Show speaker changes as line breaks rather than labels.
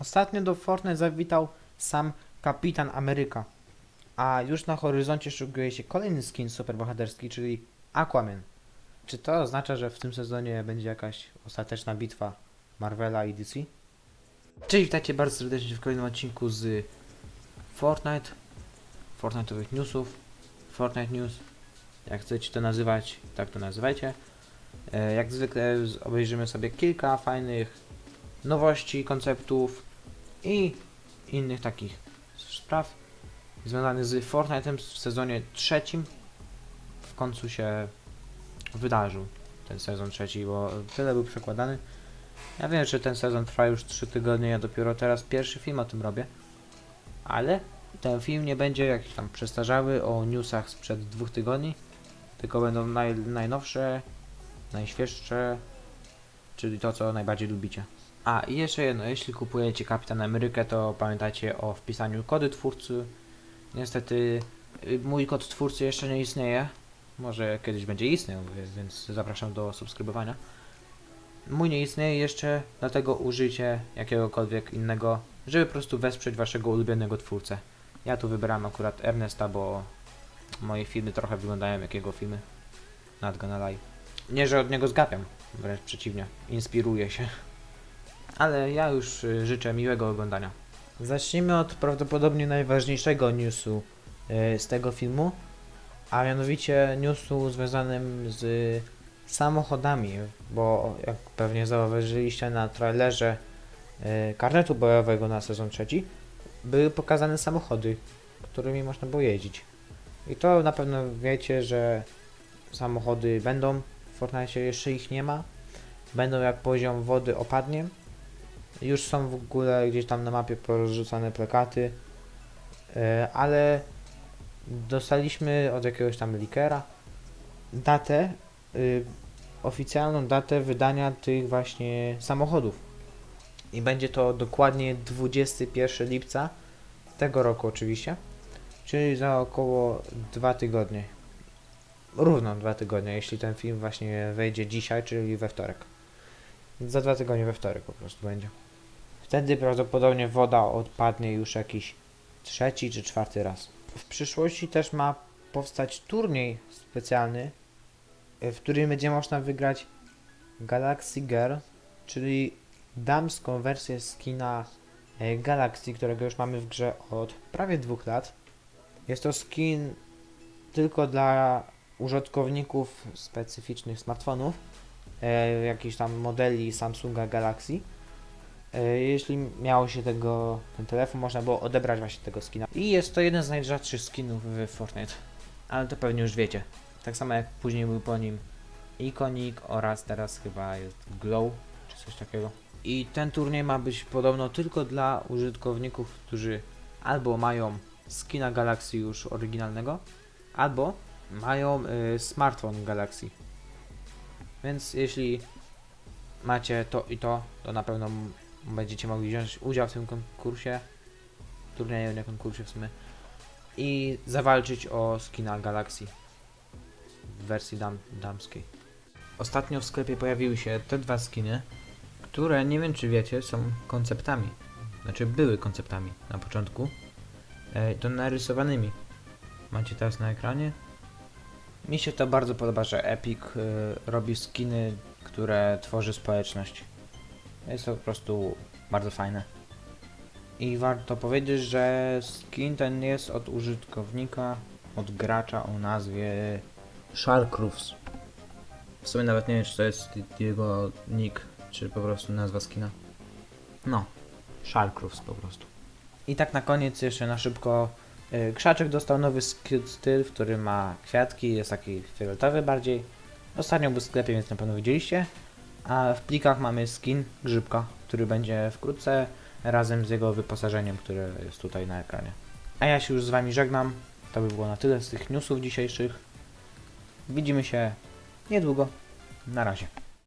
Ostatnio do Fortnite zawitał sam Kapitan Ameryka, a już na horyzoncie szykuje się kolejny skin superbohaterski, czyli Aquaman. Czy to oznacza, że w tym sezonie będzie jakaś ostateczna bitwa Marvela i DC? Cześć, witajcie bardzo serdecznie w kolejnym odcinku z Fortnite, Fortnite'owych newsów, Fortnite News, jak chcecie to nazywać, tak to nazywajcie. E, Jak zwykle obejrzymy sobie kilka fajnych nowości, konceptów i innych takich spraw związanych z Fortnite'em w sezonie trzecim. W końcu się wydarzył ten sezon trzeci, bo tyle był przekładany. Ja wiem, że ten sezon trwa już 3 tygodnie, ja dopiero teraz pierwszy film o tym robię. Ale ten film nie będzie jakiś tam przestarzały o newsach sprzed dwóch tygodni, tylko będą naj, najnowsze, najświeższe, czyli to, co najbardziej lubicie. A i jeszcze jedno, jeśli kupujecie Kapitan Amerykę, to pamiętajcie o wpisaniu kody twórcy. Niestety y, mój kod twórcy jeszcze nie istnieje. Może kiedyś będzie istniał, więc zapraszam do subskrybowania. Mój nie istnieje jeszcze, dlatego użyjcie jakiegokolwiek innego, żeby po prostu wesprzeć waszego ulubionego twórcę. Ja tu wybrałem akurat Ernesta, bo moje filmy trochę wyglądają jak jego filmy. Lie. Nie, że od niego zgapiam, wręcz przeciwnie, inspiruję się. Ale ja już y, życzę miłego oglądania. Zacznijmy od prawdopodobnie najważniejszego newsu y, z tego filmu, a mianowicie newsu związanym z samochodami, bo jak pewnie zauważyliście na trailerze y, karnetu bojowego na sezon trzeci, były pokazane samochody, którymi można było jeździć. I to na pewno wiecie, że samochody będą, w Fortnite jeszcze ich nie ma, będą jak poziom wody opadnie. Już są w ogóle gdzieś tam na mapie porozrzucane plakaty, e, ale dostaliśmy od jakiegoś tam likera datę, y, oficjalną datę wydania tych właśnie samochodów. I będzie to dokładnie 21 lipca tego roku oczywiście, czyli za około dwa tygodnie. Równo dwa tygodnie, jeśli ten film właśnie wejdzie dzisiaj, czyli we wtorek. Za dwa tygodnie we wtorek po prostu będzie. Wtedy prawdopodobnie woda odpadnie już jakiś trzeci czy czwarty raz. W przyszłości też ma powstać turniej specjalny, w którym będzie można wygrać Galaxy Girl, czyli damską wersję skina e, Galaxy, którego już mamy w grze od prawie dwóch lat. Jest to skin tylko dla użytkowników specyficznych smartfonów, e, jakichś tam modeli Samsunga Galaxy. E, jeśli miało się tego, ten telefon, można było odebrać właśnie tego skina. I jest to jeden z najrzadszych skinów w Fortnite. Ale to pewnie już wiecie. Tak samo jak później był po nim Iconic oraz teraz chyba jest Glow, czy coś takiego. I ten turniej ma być podobno tylko dla użytkowników, którzy albo mają skina Galaxy już oryginalnego, albo mają y, smartfon Galaxy. Więc jeśli macie to i to, to na pewno będziecie mogli wziąć udział w tym konkursie, turnieju, nie konkursie w sumie, i zawalczyć o skina Galaxy w wersji dam damskiej. Ostatnio w sklepie pojawiły się te dwa skiny, które nie wiem czy wiecie, są konceptami. Znaczy były konceptami na początku. E, to narysowanymi. Macie teraz na ekranie. Mi się to bardzo podoba, że Epic y, robi skiny, które tworzy społeczność. Jest to po prostu bardzo fajne. I warto powiedzieć, że skin ten jest od użytkownika, od gracza o nazwie Sharkrufs. W sumie nawet nie wiem, czy to jest jego nick, czy po prostu nazwa skina. No, Sharkrufs po prostu. I tak na koniec jeszcze na szybko Krzaczek dostał nowy styl, w którym ma kwiatki, jest taki fioletowy bardziej. Ostatnio był w sklepie, więc na pewno widzieliście. A w plikach mamy skin grzybka, który będzie wkrótce razem z jego wyposażeniem, które jest tutaj na ekranie. A ja się już z wami żegnam. To by było na tyle z tych newsów dzisiejszych. Widzimy się niedługo. Na razie.